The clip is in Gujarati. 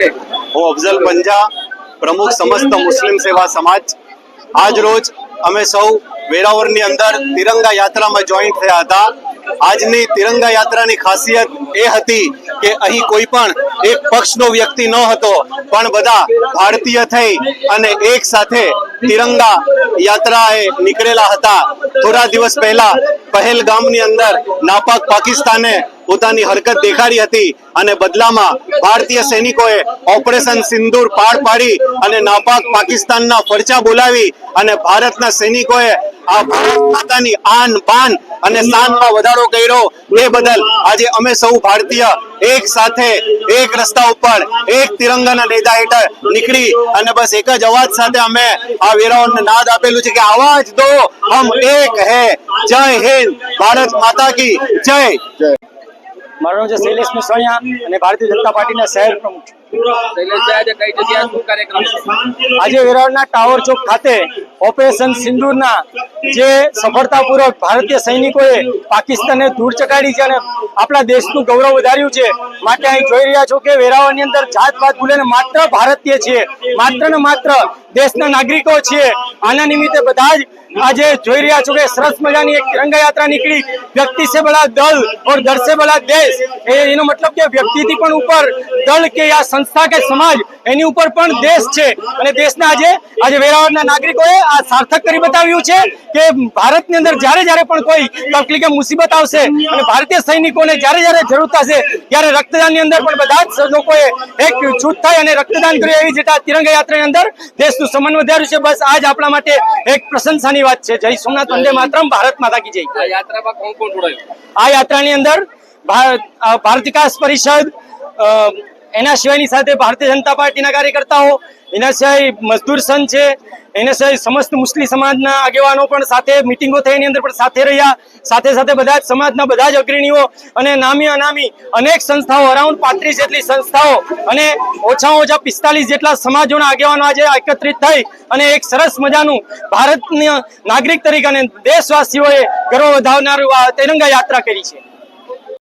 હું અફઝલ પંજા, પ્રમુખ સમસ્ત મુસ્લિમ સેવા સમાજ. આજ રોજ અમે સૌ વેરાવળની અંદર તિરંગા યાત્રામાં જોઈન્ટ થયા હતા. આજની તિરંગા યાત્રાની ખાસિયત એ હતી કે અહીં કોઈ પણ એક પક્ષનો વ્યક્તિ ન હતો, પણ બધા ભારતીય થઈ અને એક સાથે તિરંગા યાત્રાએ નીકળેલા હતા. થોડા દિવસ પહેલા પહેલગામની અંદર નાપાક પાકિસ્તાને પોતાની હરકત દેખાડી હતી અને બદલામાં ભારતીય સૈનિકોએ ઓપરેશન સિંદૂર પાર પાડી અને નાપાક પાકિસ્તાનના ફરચા બોલાવી અને ભારતના સૈનિકોએ આ ભારત માતાની આન બાન અને શાનમાં વધારો કર્યો. એ બદલ આજે અમે સૌ ભારતીય એક સાથે એક રસ્તા ઉપર એક તિરંગાના નેતા હેઠળ નીકળી અને બસ એક જ અવાજ સાથે અમે આ વીરાઓને નાદ આપેલું છે કે આવાજ દો. હમ એક હે. જય હિન્દ. ભારત માતા કી જય. મારું નામ છે શૈલેષ મુસાણિયા અને ભારતીય જનતા પાર્ટીના શહેર પ્રમુખ આજે વેરાવળના ટાવર ચોક ખાતે ઓપરેશન સિંદૂરના જે સફળતાપૂર્વક ભારતીય સૈનિકોએ પાકિસ્તાનને દૂર ચકાડી છે અને આપણા દેશનું ગૌરવ વધાર્યું છે. માટે અહીં જોઈ રહ્યા છો કે વેરાવળની અંદર જાત પાત ભૂલીને માત્ર ભારતીય છીએ. માત્ર ને માત્ર દેશના નાગરિકો છીએ. આના નિમિત્તે બધા જ આજે જોઈ રહ્યા છો કે સરસ મજાની એક તિરંગા નીકળી. વ્યક્તિ સે બડા દલ ઓર દર સે બડા દેશ. એનો મતલબ કે વ્યક્તિથી પણ ઉપર દળ કે આ સંસ્થા કે સમાજ, એની ઉપર પણ દેશ છે. અને દેશના આજે આજે વેરાવળના નાગરિકોએ આ સાર્થક કરી બતાવ્યું છે. કે ભારતની અંદર જ્યારે જ્યારે પણ કોઈ તકલીફ કે મુસીબત આવશે અને ભારતીય સૈનિકોને જ્યારે જ્યારે જરૂર થશે ત્યારે રક્તદાનની અંદર પણ બધા જ લોકોએ એક છૂટ થાય અને રક્તદાન કર્યું એવી જેટા તિરંગા યાત્રાની અંદર દેશનું સન્માન વધાર્યું છે. બસ આજ આપણા માટે એક પ્રશંસાની વાત છે. જય સોમનાથ વંદે માતરમ ભારત માતા કી જય. આ યાત્રામાં કોણ કોણ જોડાયું? આ યાત્રાની અંદર ભારત ભારત વિકાસ પરિષદ એના સિવાયની સાથે ભારતીય જનતા પાર્ટીના કાર્યકર્તાઓ, એના સિવાય મજદૂર સંઘ છે, એના સિવાય સમસ્ત મુસ્લિમ સમાજના આગેવાનો પણ સાથે મિટિંગો થઈ, એની અંદર પણ સાથે રહ્યા. સાથે સાથે બધા જ સમાજના બધા જ અગ્રણીઓ અને નામી અનામી અનેક સંસ્થાઓ, અરાઉન્ડ પાંત્રીસ જેટલી સંસ્થાઓ અને ઓછામાં ઓછા પિસ્તાલીસ જેટલા સમાજોના આગેવાનો આજે એકત્રિત થઈ અને એક સરસ મજાનું ભારતના નાગરિક તરીકે અને દેશવાસીઓએ ગર્વ વધાવનારું આ તિરંગા યાત્રા કરી છે.